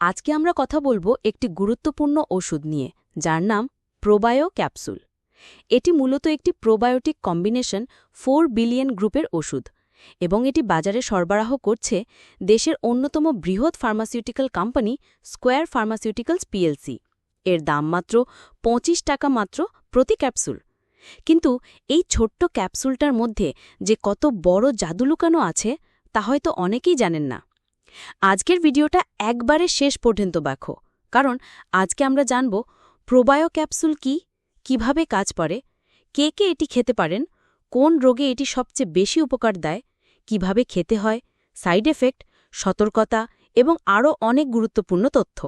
আজকে আমরা কথা বলব একটি গুরুত্বপূর্ণ ওষুধ নিয়ে, যার নাম প্রোবায়ো ক্যাপসুল। এটি মূলত একটি প্রোবায়োটিক কম্বিনেশন ফোর বিলিয়ন গ্রুপের ওষুধ এবং এটি বাজারে সরবরাহ করছে দেশের অন্যতম বৃহৎ pharmaceutical company Square pharmaceuticals PLC. এর দাম মাত্র ২৫ টাকা মাত্র প্রতি ক্যাপসুল। কিন্তু এই ছোট্ট ক্যাপসুলটার মধ্যে যে কত বড় জাদু লুকানো আছে, তা হয়তো অনেকেই জানেন না। আজকের ভিডিওটা একবারে শেষ পর্যন্ত দেখো, কারণ আজকে আমরা জানব প্রোবায়ো ক্যাপসুল কি, কীভাবে কাজ করে, কে কে এটি খেতে পারেন, কোন রোগে এটি সবচেয়ে বেশি উপকার দেয়, কীভাবে খেতে হয়, সাইড এফেক্ট, সতর্কতা এবং আরও অনেক গুরুত্বপূর্ণ তথ্য।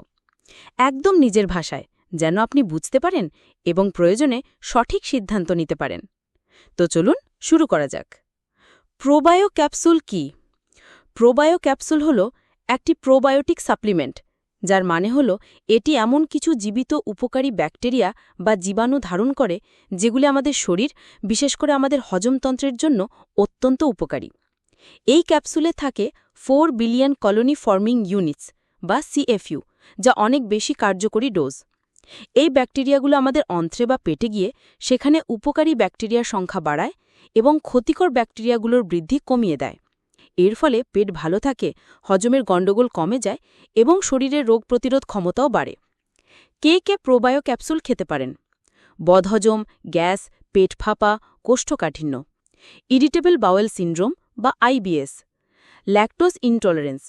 একদম নিজের ভাষায়, যেন আপনি বুঝতে পারেন এবং প্রয়োজনে সঠিক সিদ্ধান্ত নিতে পারেন। তো চলুন শুরু করা যাক। প্রোবায়ো ক্যাপসুল কি? প্রোবায়ো ক্যাপসুল হল একটি প্রোবায়োটিক সাপ্লিমেন্ট, যার মানে হল এটি এমন কিছু জীবিত উপকারী ব্যাকটেরিয়া বা জীবাণু ধারণ করে যেগুলি আমাদের শরীর, বিশেষ করে আমাদের হজমতন্ত্রের জন্য অত্যন্ত উপকারী। এই ক্যাপসুলে থাকে four billion colony forming units বা সিএফইউ যা অনেক বেশি কার্যকরী ডোজ। এই ব্যাকটেরিয়াগুলো আমাদের অন্ত্রে বা পেটে গিয়ে সেখানে উপকারী ব্যাকটেরিয়ার সংখ্যা বাড়ায় এবং ক্ষতিকর ব্যাকটেরিয়াগুলোর বৃদ্ধি কমিয়ে দেয়। এর ফলে পেট ভালো থাকে, হজমের গণ্ডগোল কমে যায় এবং শরীরের রোগ প্রতিরোধ ক্ষমতাও বাড়ে। কে কে প্রোবায়ো ক্যাপসুল খেতে পারেন? বদহজম, গ্যাস, পেট ফাঁপা, কোষ্ঠকাঠিন্য, ইরিটেবল বাওয়েল সিন্ড্রোম বা আইবিএস ল্যাকটোজ ইনটলারেন্স,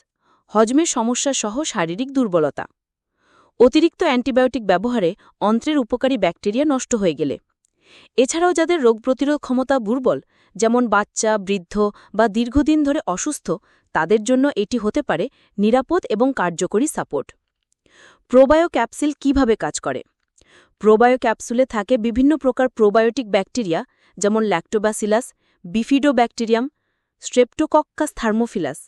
হজমের সমস্যা সহ শারীরিক দুর্বলতা। অতিরিক্ত অ্যান্টিবায়োটিক ব্যবহারে অন্ত্রের উপকারী ব্যাকটেরিয়া নষ্ট হয়ে গেলে। এছাড়াও যাদের রোগ প্রতিরোধ ক্ষমতা দুর্বল, যেমন বাচ্চা, বৃদ্ধ বা দীর্ঘদিন ধরে অসুস্থ, তাদের জন্য এটি হতে পারে নিরাপদ এবং কার্যকরী সাপোর্ট। প্রোবায়ো ক্যাপসুল কীভাবে কাজ করে? প্রোবায়ো ক্যাপসুলে থাকে বিভিন্ন প্রকার প্রোবায়োটিক ব্যাকটেরিয়া, যেমন ল্যাক্টোবাসিলাস বিফিডো ব্যাকটেরিয়াম স্ট্রেপ্টোকক্কাস থার্মোফিলাস।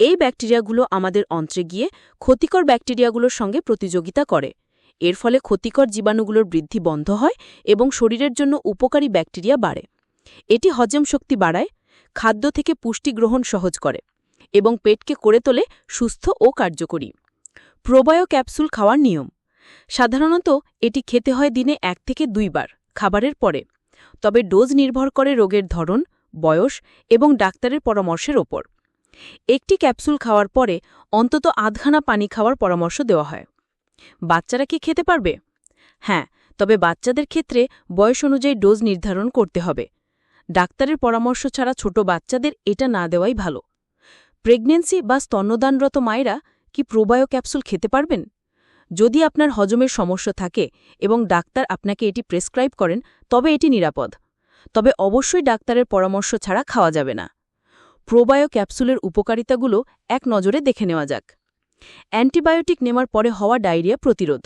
এই ব্যাকটেরিয়াগুলো আমাদের অন্ত্রে গিয়ে ক্ষতিকর ব্যাকটেরিয়াগুলোর সঙ্গে প্রতিযোগিতা করে। এর ফলে ক্ষতিকর জীবাণুগুলোর বৃদ্ধি বন্ধ হয় এবং শরীরের জন্য উপকারী ব্যাকটেরিয়া বাড়ে। এটি হজম শক্তি বাড়ায়, খাদ্য থেকে পুষ্টি গ্রহণ সহজ করে এবং পেটকে করে তোলে সুস্থ ও কার্যকরী। প্রোবায়ো ক্যাপসুল খাওয়ার নিয়ম। সাধারণত এটি খেতে হয় দিনে এক থেকে দুইবার খাবারের পরে। তবে ডোজ নির্ভর করে রোগের ধরন, বয়স এবং ডাক্তারের পরামর্শের ওপর। একটি ক্যাপসুল খাওয়ার পরে অন্তত আধখানা পানি খাওয়ার পরামর্শ দেওয়া হয়। বাচ্চারা কি খেতে পারবে? হ্যাঁ তবে বাচ্চাদের ক্ষেত্রে বয়স অনুযায়ী ডোজ নির্ধারণ করতে হবে। ডাক্তারের পরামর্শ ছাড়া ছোট বাচ্চাদের এটা না দেওয়াই ভালো। প্রেগনেন্সি বা স্তন্যদানরত মায়েরা কি প্রোবায়ো ক্যাপসুল খেতে পারবেন? যদি আপনার হজমের সমস্যা থাকে এবং ডাক্তার আপনাকে এটি প্রেসক্রাইব করেন, তবে এটি নিরাপদ। তবে অবশ্যই ডাক্তারের পরামর্শ ছাড়া খাওয়া যাবে না। প্রোবায়ো ক্যাপসুলের উপকারিতাগুলো এক নজরে দেখে নেওয়া যাক। অ্যান্টিবায়োটিক নেওয়ার পরে হওয়া ডায়রিয়া প্রতিরোধ।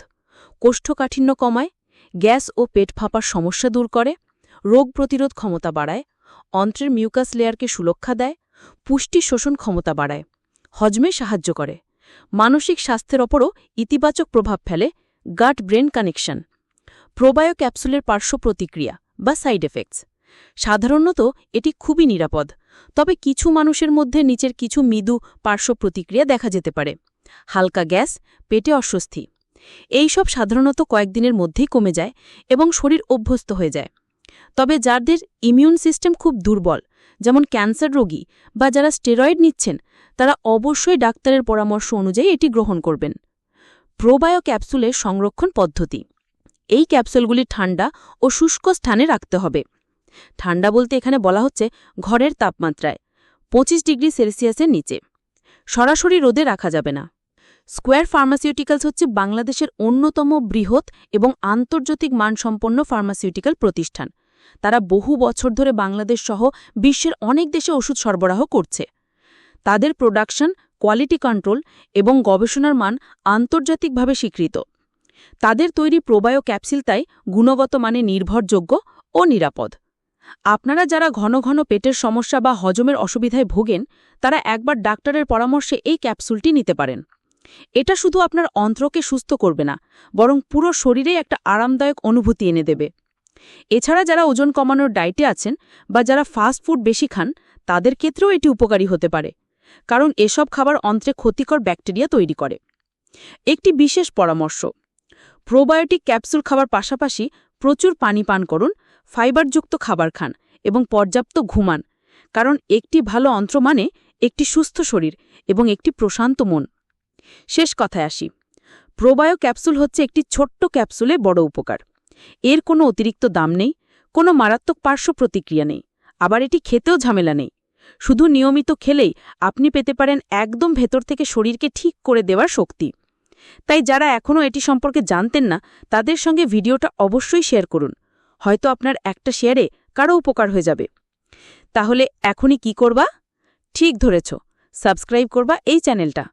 কোষ্ঠকাঠিন্য কমায়, গ্যাস ও পেট ফাঁপার সমস্যা দূর করে, রোগ প্রতিরোধ ক্ষমতা বাড়ায়, অন্ত্রের মিউকাস লেয়ারকে সুরক্ষা দেয়, পুষ্টি শোষণ ক্ষমতা বাড়ায়, হজমে সাহায্য করে। মানসিক স্বাস্থ্যের ওপরও ইতিবাচক প্রভাব ফেলে গাট ব্রেন কানেকশন। প্রোবায়ো ক্যাপসুলের পার্শ্ব প্রতিক্রিয়া বা সাইড এফেক্টস। সাধারণত এটি খুবই নিরাপদ, তবে কিছু মানুষের মধ্যে নিচের কিছু মৃদু পার্শ্ব প্রতিক্রিয়া দেখা যেতে পারে। হালকা গ্যাস, পেটে অস্বস্তি। এই সব সাধারণত কয়েকদিনের মধ্যেই কমে যায় এবং শরীর অভ্যস্ত হয়ে যায়। তবে যাদের ইমিউন সিস্টেম খুব দুর্বল, যেমন ক্যান্সার রোগী বা যারা স্টেরয়েড নিচ্ছেন, তারা অবশ্যই ডাক্তারের পরামর্শ অনুযায়ী এটি গ্রহণ করবেন। প্রোবায়ো ক্যাপসুলের সংরক্ষণ পদ্ধতি। এই ক্যাপসুলগুলি ঠান্ডা ও শুষ্ক স্থানে রাখতে হবে। ঠান্ডা বলতে এখানে বলা হচ্ছে ঘরের তাপমাত্রায় ২৫ ডিগ্রি সেলসিয়াসের নিচে। সরাসরি রোদে রাখা যাবে না। স্কোয়ার ফার্মাসিউটিক্যালস হচ্ছে বাংলাদেশের অন্যতম বৃহৎ এবং আন্তর্জাতিক মানসম্পন্ন ফার্মাসিউটিক্যাল প্রতিষ্ঠান। তারা বহু বছর ধরে বাংলাদেশ সহ বিশ্বের অনেক দেশে ওষুধ সরবরাহ করছে। তাদের প্রোডাকশন, কোয়ালিটি কন্ট্রোল এবং গবেষণার মান আন্তর্জাতিকভাবে স্বীকৃত। তাদের তৈরি প্রবায় ক্যাপসিল তাই গুণগত মানে নির্ভরযোগ্য ও নিরাপদ। আপনারা যারা ঘন ঘন পেটের সমস্যা বা হজমের অসুবিধায় ভোগেন, তারা একবার ডাক্তারের পরামর্শে এই ক্যাপসুলটি নিতে পারেন। এটা শুধু আপনার অন্ত্রকে সুস্থ করবে না, বরং পুরো শরীরেই একটা আরামদায়ক অনুভূতি এনে দেবে। এছাড়া যারা ওজন কমানোর ডায়েটে আছেন বা যারা ফাস্ট ফুড বেশি খান, তাদের ক্ষেত্রেও এটি উপকারী হতে পারে, কারণ এসব খাবার অন্ত্রে ক্ষতিকর ব্যাকটেরিয়া তৈরি করে। একটি বিশেষ পরামর্শ, প্রোবায়োটিক ক্যাপসুল খাবার পাশাপাশি প্রচুর পানি পান করুন, ফাইবারযুক্ত খাবার খান এবং পর্যাপ্ত ঘুমান, কারণ একটি ভালো অন্ত্র মানে একটি সুস্থ শরীর এবং একটি প্রশান্ত মন। শেষ কথায় আসি। প্রোবায়ো ক্যাপসুল হচ্ছে একটি ছোট্ট ক্যাপসুলে বড় উপকার। এর কোনো অতিরিক্ত দাম নেই, কোনো মারাত্মক পার্শ্ব প্রতিক্রিয়া নেই, আবার এটি খেতেও ঝামেলা নেই। শুধু নিয়মিত খেলেই আপনি পেতে পারেন একদম ভেতর থেকে শরীরকে ঠিক করে দেওয়ার শক্তি। তাই যারা এখনও এটি সম্পর্কে জানতেন না, তাদের সঙ্গে ভিডিওটা অবশ্যই শেয়ার করুন। হয়তো আপনার একটা শেয়ারে কারও উপকার হয়ে যাবে। তাহলে এখনই কি করবা? ঠিক ধরেছ, সাবস্ক্রাইব করবা এই চ্যানেলটা।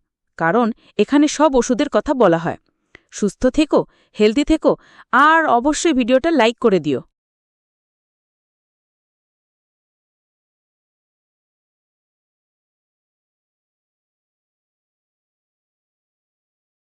কারণ এখানে সব ওষুধের কথা বলা হয়। সুস্থ থেকো, হেলদি থেকো, আর অবশ্যই ভিডিওটা লাইক করে দিও।